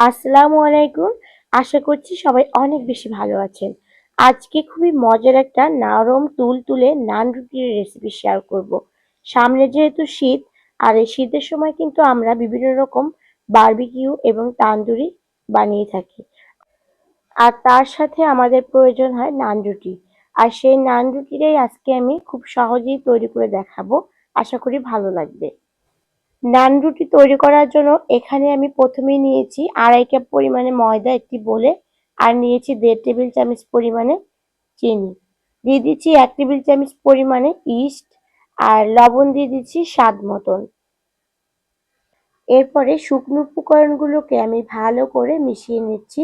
আসসালামু আলাইকুম। আশা করছি সবাই অনেক বেশি ভালো আছেন। আজকে খুবই মজার একটা নরম তুল তুলে নান রুটির রেসিপি শেয়ার করব। সামনে যেহেতু শীত, আর এই শীতের সময় কিন্তু আমরা বিভিন্ন রকম বার্বিকিউ এবং তান্দুরি বানিয়ে থাকি। আর তার সাথে আমাদের প্রয়োজন হয় নান রুটি। আর সেই নান রুটিটাই আজকে আমি খুব সহজেই তৈরি করে দেখাবো। আশা করি ভালো লাগবে। নান রুটি তৈরি করার জন্য এখানে আমি প্রথমেই নিয়েছি আড়াই কাপ পরিমাণে ময়দা একটি বলে আর নিয়েছি দেড় টেবিল চামচ পরিমাণে চিনি। দিয়ে দিচ্ছি এক টেবিল চামচ পরিমাণে ইস্ট আর লবণ দিয়ে দিচ্ছি স্বাদ মতন। এরপরে শুকনো উপকরণগুলোকে আমি ভালো করে মিশিয়ে নিচ্ছি।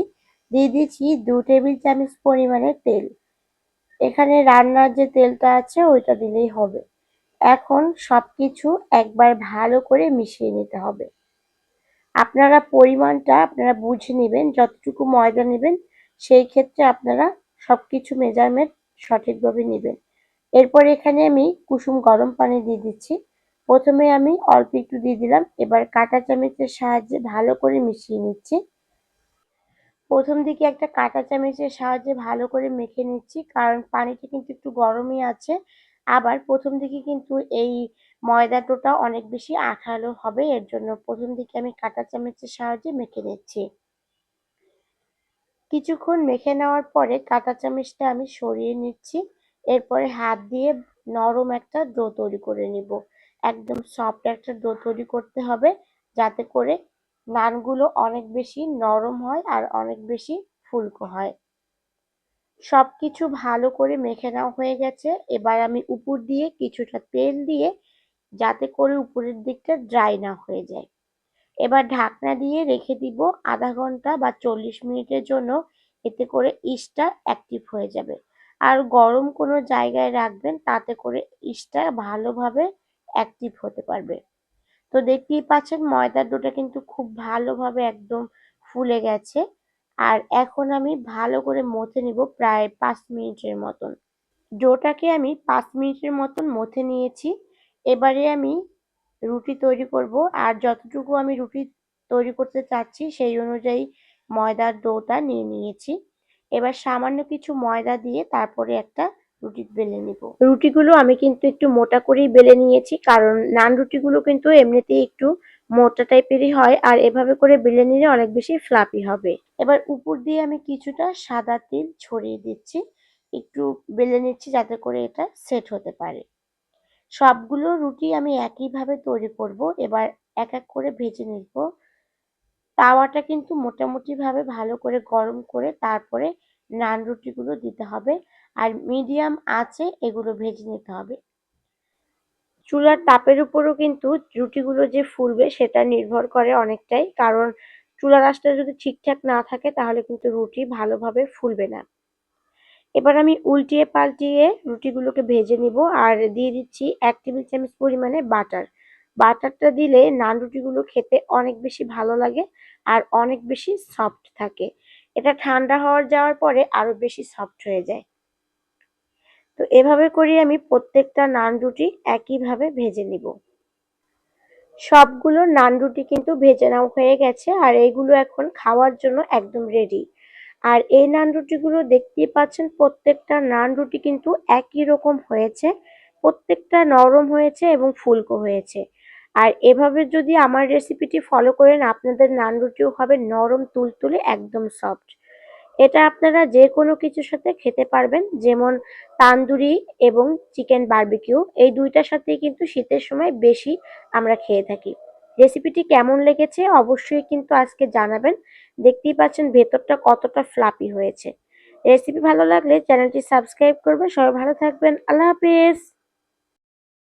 দিয়ে দিচ্ছি দু টেবিল চামচ পরিমাণে তেল। এখানে রান্নার যে তেলটা আছে ওইটা দিলেই হবে। এখন সবকিছু একবার ভালো করে মিশিয়ে নিতে হবে। আপনারা পরিমাণটা আপনারা বুঝে নেবেন, যতটুকু ময়দা নেবেন, সেই ক্ষেত্রে আপনারা সবকিছু মেজারমেন্ট সঠিকভাবে নেবেন। এরপর এখানে আমি কুসুম গরম পানি দিয়ে দিচ্ছি। প্রথমে আমি অল্প একটু দিয়ে দিলাম, এবার কাঁটা চামচের সাহায্যে ভালো করে মিশিয়ে নিচ্ছি। প্রথম দিকে একটা কাঁটা চামচের সাহায্যে ভালো করে মেখে নিচ্ছি, কারণ পানিটা কিন্তু একটু গরমই আছে আবার প্রথম দিকে কিন্তু এই ময়দা ডোটা অনেক বেশি আঠালো হবে, এর জন্য প্রথম দিকে আমি কাঁটা চামচের সাহায্যে মেখে নিচ্ছি। কিছুক্ষণ মেখে নেওয়ার পরে কাঁটা চামচটা আমি সরিয়ে নিচ্ছি, এরপরে হাত দিয়ে নরম একটা ডো তৈরি করে নিব। একদম সফট একটা ডো তৈরি করতে হবে, যাতে করে নানগুলো অনেক বেশি নরম হয় আর অনেক বেশি ফুলকো হয়। সব কিছু ভালো করে মেখে নেওয়া হয়ে গেছে। এবার আমি উপর দিয়ে কিছুটা তেল দিয়ে যাতে করে উপরের দিকটা ড্রাই না হয়ে যায়। এবার ঢাকনা দিয়ে রেখে দিব আধা ঘণ্টা বা চল্লিশ মিনিটের জন্য। এতে করে ইস্টটা অ্যাক্টিভ হয়ে যাবে। আর গরম কোনো জায়গায় রাখবেন তাতে করে ইস্টটা ভালোভাবে অ্যাক্টিভ হতে পারবে। তো দেখতেই পাচ্ছেন ময়দার ডোটা কিন্তু খুব ভালোভাবে একদম ফুলে গেছে। আর এখন আমি ভালো করে মথে নিব প্রায় পাঁচ মিনিটের মতন। ডোটাকে আমি পাঁচ মিনিটের মতন মথে নিয়েছি। এবারে আমি রুটি তৈরি করব আর যতটুকু আমি রুটি তৈরি করতে চাচ্ছি সেই অনুযায়ী ময়দার ডোটা নিয়ে নিয়েছি। এবার সামান্য কিছু ময়দা দিয়ে তারপরে একটা রুটি বেলে নিব। রুটিগুলো আমি কিন্তু একটু মোটা করেই বেলে নিয়েছি, কারণ নান রুটিগুলো কিন্তু এমনিতেই একটু মোটা টাইপেরই হয়, আর এভাবে করে বেলে নিলে অনেক বেশি ফ্লাপি হবে। এবার উপর দিয়ে আমি কিছুটা সাদা তেল ছড়িয়ে দিচ্ছি, একটু বেলে নিচ্ছি যাতে করে এটা সেট হতে পারে। সবগুলো রুটি আমি একইভাবে তৈরি করব, এবার এক এক করে ভেজে নিব। তাওয়াটা কিন্তু মোটামুটিভাবে ভালো করে গরম করে তারপরে নান রুটিগুলো দিতে হবে আর মিডিয়াম আছে এগুলো ভেজে নিতে হবে। চুলার তাপের উপরও কিন্তু রুটিগুলো যে ফুলবে সেটা নির্ভর করে অনেকটাই, কারণ চুলার আঁচটা যদি ঠিকঠাক না থাকে তাহলে কিন্তু রুটি ভালোভাবে ফুলবে না। এবার আমি উল্টিয়ে পাল্টিয়ে রুটিগুলোকে ভেজে নিব আর দিয়ে দিচ্ছি এক টেবিল চামচ পরিমাণে বাটার। বাটারটা দিলে নান রুটিগুলো খেতে অনেক বেশি ভালো লাগে আর অনেক বেশি সফট থাকে। এটা ঠান্ডা হওয়ার যাওয়ার পরে আরও বেশি সফট হয়ে যায়। তো এভাবে করে আমি প্রত্যেকটা নান রুটি একইভাবে ভেজে নিব। সবগুলো নান রুটি কিন্তু ভেজে নেওয়া হয়ে গেছে আর এইগুলো এখন খাওয়ার জন্য একদম রেডি আর এই নান রুটিগুলো দেখতেই পাচ্ছেন প্রত্যেকটা নান রুটি কিন্তু একই রকম হয়েছে, প্রত্যেকটা নরম হয়েছে এবং ফুলকো হয়েছে। আর এভাবে যদি আমার রেসিপিটি ফলো করেন, আপনাদের নান রুটিও হবে নরম, তুলতুলে, একদম সফট এটা আপনারা যে কোনো কিছুর সাথে খেতে পারবেন, যেমন তান্দুরি এবং চিকেন বার্বিকিউ এই দুইটার সাথেই কিন্তু শীতের সময় বেশি আমরা খেয়ে থাকি। রেসিপিটি কেমন লেগেছে অবশ্যই কিন্তু আজকে জানাবেন। দেখতেই পাচ্ছেন ভেতরটা কতটা ফ্লাপি হয়েছে। রেসিপি ভালো লাগলে চ্যানেলটি সাবস্ক্রাইব করবেন। সবাই ভালো থাকবেন। আল্লাহ হাফিজ।